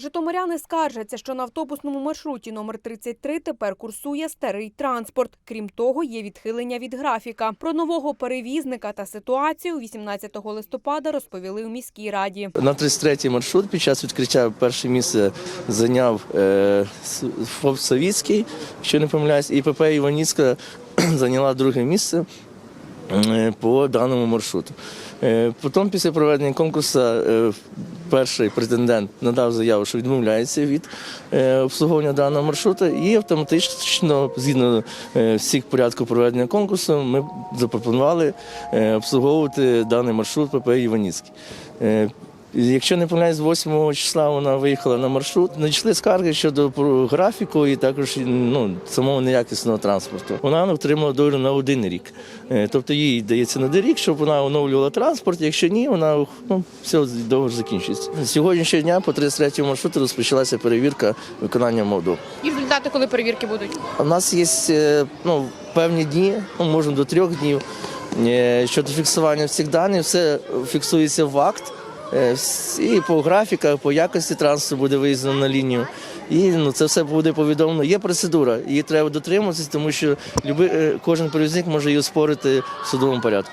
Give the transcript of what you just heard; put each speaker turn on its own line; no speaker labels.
Житомиряни скаржаться, що на автобусному маршруті номер 33 тепер курсує старий транспорт. Крім того, є відхилення від графіка. Про нового перевізника та ситуацію 18 листопада розповіли у міській раді.
На 33-й маршрут під час відкриття перше місце зайняв е, ФОП Савіцький, якщо не помиляюсь, і ПП Іваніцька зайняла друге місце е, по даному маршруту. Е, Потім, після проведення конкурсу, перший претендент надав заяву, що відмовляється від е, обслуговування даного маршруту, і автоматично, згідно е, всіх порядку проведення конкурсу, ми запропонували е, обслуговувати даний маршрут ПП Іваніцький. Якщо не помиляюсь, з 8 числа вона виїхала на маршрут. Надійшли скарги щодо графіку і також ну, самого неякісного транспорту. Вона отримала долю на один рік. Е, Тобто їй дається на один рік, щоб вона оновлювала транспорт. Якщо ні, вона ну, все договор закінчується. З Сьогоднішнього дня по 33 маршруту розпочалася перевірка виконання моду.
І результати, коли перевірки будуть?
У нас є е, ну, певні дні, ну, можна до трьох днів. Е, Щодо фіксування всіх даних, все фіксується в акт. Е, І по графіках, по якості транспорту буде виїздено на лінію. І ну, це все буде повідомлено. Є процедура, її треба дотримуватися, тому що люби, е, кожен перевізник може її спорити в судовому порядку.